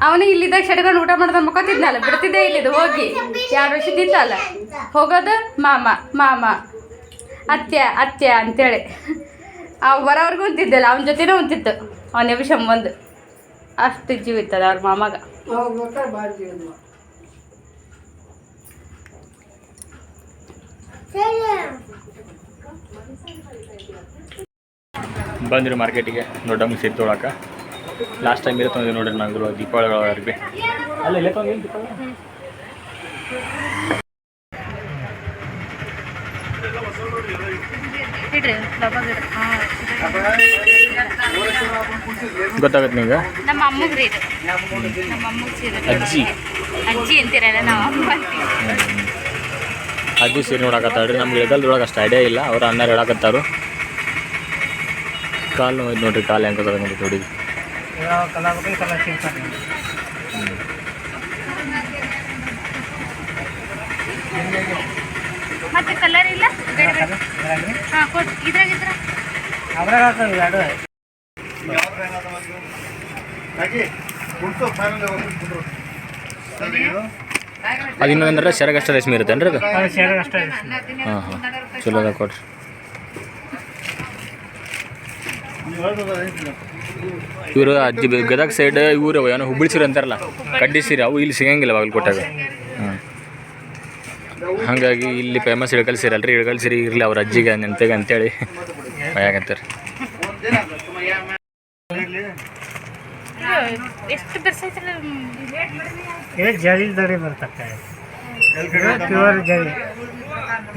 ಅವನು ಇಲ್ಲಿದ್ದಾಗ ಶಡ್ಕೊಂಡು ಊಟ ಮಾಡ್ದ ಮಕ್ಕೋತಿದ್ನಲ್ಲ ಬಿಡ್ತಿದ್ದೆ ಇಲ್ಲಿದ್ದು ಹೋಗಿ. ಎರಡು ವರ್ಷದಿತ್ತಲ್ಲ ಹೋಗೋದು ಮಾಮ ಮಾಮ. ಅತ್ಯ ಅತ್ಯ ಅಂತೇಳಿ. ಅವ್ ಬರೋವರೆಗೂ ಉಂತಿದ್ದಲ್ಲ ಅವನ ಜೊತೆನೂ ಉಂತಿತ್ತು ಅವನ ನಿಮಿಷ ಬಂದು ಅಷ್ಟು ಜೀವ ಇತ್ತದ ಅವ್ರ ಮಾಮಗ. ಬಂದ್ರಿ ಮಾರ್ಕೆಟಿಗೆ ದೊಡ್ಡಮ್ಮ ಸೀರೆ ತೊಳಕ. ಲಾಸ್ಟ್ ಟೈಮ್ ಇರೋ ತೊಂದ್ರೆ ನೋಡ್ರಿ ನಾವು ದೀಪಾವಳಿ ಅರ್ಬಿ ಅಲ್ಲ ಇಲ್ಲೇ ಗೊತ್ತಾಗತ್ತೆ ನಿಂಗೆ ನಮ್ಮ ಅಮ್ಮಗ್ ರೀ ಇದು. ನಮ್ಮ ಅಮ್ಮಗ್ ಸೀರೆ ಅಜ್ಜಿ. ಅಜ್ಜಿ ಅಂತೀರಲ್ಲ ನಾವು ಅಮ್ಮ ಅಂತೀವಿ. ಅಜ್ಜಿ ಸೀರೆ ನೋಡಕತ್ತಾಳ್ರಿ. ನಮ್ಗೆ ಇಳಗಲ್ದೊಳಗೆ ಅಷ್ಟು ಐಡಿಯಾ ಇಲ್ಲ. ಅವ್ರು ಅನ್ನ ಹೇಳಾಕತ್ತಾರು. ಕಾಲು ನೋಯ್ತು ನೋಡ್ರಿ ಕಾಲು ಹೆಂಗೆ ನೋಡಿ ನೋಡಿ. ಮತ್ತೆ ಕಲರ್ ಅದು ಇನ್ನೊಂದ್ರೆ ಸೆರಗಷ್ಟ ರೇಷ್ಮೆ ಇರುತ್ತೆ ಅದು ಹಾಂ ಹಾಂ ಚಲೋ ಅದ ಕೊಡ್ರಿ. ಇವರು ಅಜ್ಜಿ ಗದಗ ಸೈಡ್ ಇವರು ಏನೋ ಹುಬ್ಬಳ್ಳಿ ಸೀರೆ ಅಂತಾರಲ್ಲ ಕಡ್ಡಿ ಸೀರೆ ಅವು ಇಲ್ಲಿ ಸಿಗಂಗಿಲ್ಲ ಬಾಗಿಲು ಹಾಂ ಹಾಗಾಗಿ ಇಲ್ಲಿ ಫೇಮಸ್ ಇಳಕಲ್ ಸೀರೆ ಅಲ್ರಿ ಇಳಕಲ್ ಸೀರೆ ಇರಲಿ ಅವ್ರ ಅಜ್ಜಿಗೆ ನೆಂತೆಗೆ ಅಂತೇಳಿ. ಭಯಾಗತ್ತಾರೆ ಎಷ್ಟು ಬಿರ್ಸೈತಲ್ಲ ಜರಿ ದಡಿ ಬರ್ತಕ್ಕ. ಪ್ಯೂರ್ ಜರಿ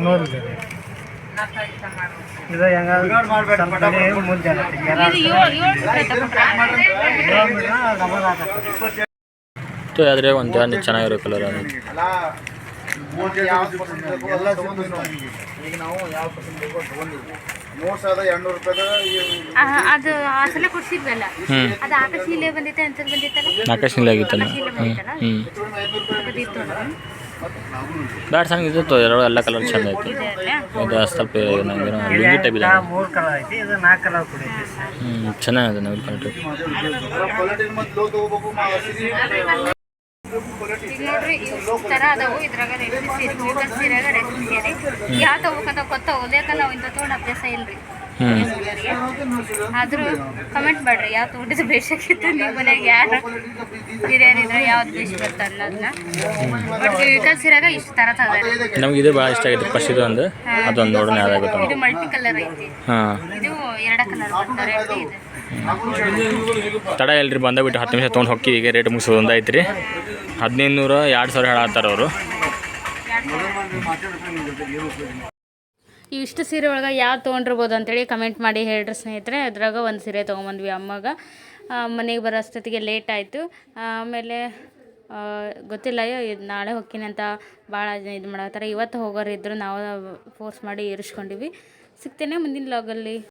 ನೂರು ಜರಿ ಇದು ಮುಂದೆ ಅದ್ರೆ ಒಂದು ಒಂದು ಚೆನ್ನಾಗಿರೋ ಕಲರ್ ಅದು. ಈಗ ನಾವು ಯಾವ ಪರ್ಸೆಂಟ್ ಬೇಕೋ ಮೂರು ಸಾವಿರದ ಎರಡ್ನೂರು ಅದು ಆ ಸಲ ಕೊಡ್ಸಿದ್ವಲ್ಲ ಅದು ಆಗಿತ್ತಲ್ಲ ಬ್ಯಾಡ ಚೆನ್ನಾಗಿತ್ತು ಎರಡು ಎಲ್ಲ ಕಲರ್ ಚಂದ ಐತಿ ಇದೆ ಸ್ವಲ್ಪ ನನಗೇನೋ ಇದು ಲುಂಗಿ ಟೈಪ್ ಇದೆ ಮೂರು ಕಲರ್ ಐತಿ ಇದು ನಾಲ್ಕು ಕಲರ್ ಕೂಡ ಐತಿ ಹ್ಞೂ ಚೆನ್ನಾಗಿದೆ ಈಗ ನೋಡ್ರಿ ಇವ್ ತರ ಅದಾವು. ಇದ್ರಾಗ ರೇಷ್ಮೆ ಸೀರೆ ರೇಷ್ಮೆ ಸೀರೆ. ಯಾವ ಗೊತ್ತ? ಇಂಥ ತೊಗೊಂಡು ಅಭ್ಯಾಸ ಇಲ್ರಿ. ಆದ್ರೂ ಕಮೆಂಟ್ ಮಾಡ್ರಿ. ಯಾವ ತೋಟದ ಬೇಷಾಗಿತ್ತು ನೀವು ಮನ್ಯಾಗ? ಯಾರು ಇದ್ರೆ ಯಾವ್ದು ಬೇಷ್ ಬರ್ತದೆ ಅನ್ನೋದನ್ನ ಬಟ್ ವಿಕಲ್ ಸೀರೆಗ ಇಷ್ಟು ತರ ನಮ್ಗೆ ಇದು ಭಾಳ ಇಷ್ಟ ಆಗೈತೆ ಫಸ್ಟ್ ಇದು ಒಂದು ಅದೊಂದು ನೋಡೋಣ ಯಾವ್ದಾಗುತ್ತೆ ಇದು ಮಲ್ಟಿ ಕಲರ್ ಐತಿ. ಇದು ಎರಡ ಕಲರ್ ಬರ್ತಾರೆ ಇದೆ. ತಡ ಎಲ್ರಿ ಬಂದಾಗ್ಬಿಟ್ಟು ಬಿಟ್ಟು ಹತ್ತು ನಿಮಿಷ ತೊಗೊಂಡು ಹೋಗಿ ಈಗ ರೇಟ್ ಮುಗಿಸೋದು ಒಂದಾಯ್ತು ರೀ ಹದಿನೈದು ನೂರ ಎರಡು ಸಾವಿರ ಹೇಳತ್ತಾರ ಅವರು. ಇಷ್ಟು ಸೀರೆ ಒಳಗೆ ಯಾವ್ದು ತೊಗೊಂಡಿರ್ಬೋದು ಅಂತೇಳಿ ಕಮೆಂಟ್ ಮಾಡಿ ಹೇಳ್ರಿ ಸ್ನೇಹಿತರೆ. ಅದ್ರಾಗ ಒಂದು ಸೀರೆ ತೊಗೊಂಬಂದ್ವಿ ಅಮ್ಮಗ. ಮನೆಗೆ ಬರೋ ಅಷ್ಟೊತ್ತಿಗೆ ಲೇಟ್ ಆಯಿತು. ಆಮೇಲೆ ಗೊತ್ತಿಲ್ಲ, ಅಯ್ಯೋ, ಇದು ನಾಳೆ ಹೊಕ್ಕಿನಂತ ಅಂತ ಭಾಳ ಇದು ಮಾಡತ್ತಾರೆ ಇವತ್ತು ಹೋಗೋರು ಇದ್ದರು ನಾವು ಫೋರ್ಸ್ ಮಾಡಿ ಏರಿಸ್ಕೊಂಡಿವಿ ಸಿಗ್ತೇನೆ ಮುಂದಿನ ಲಾಗಲ್ಲಿ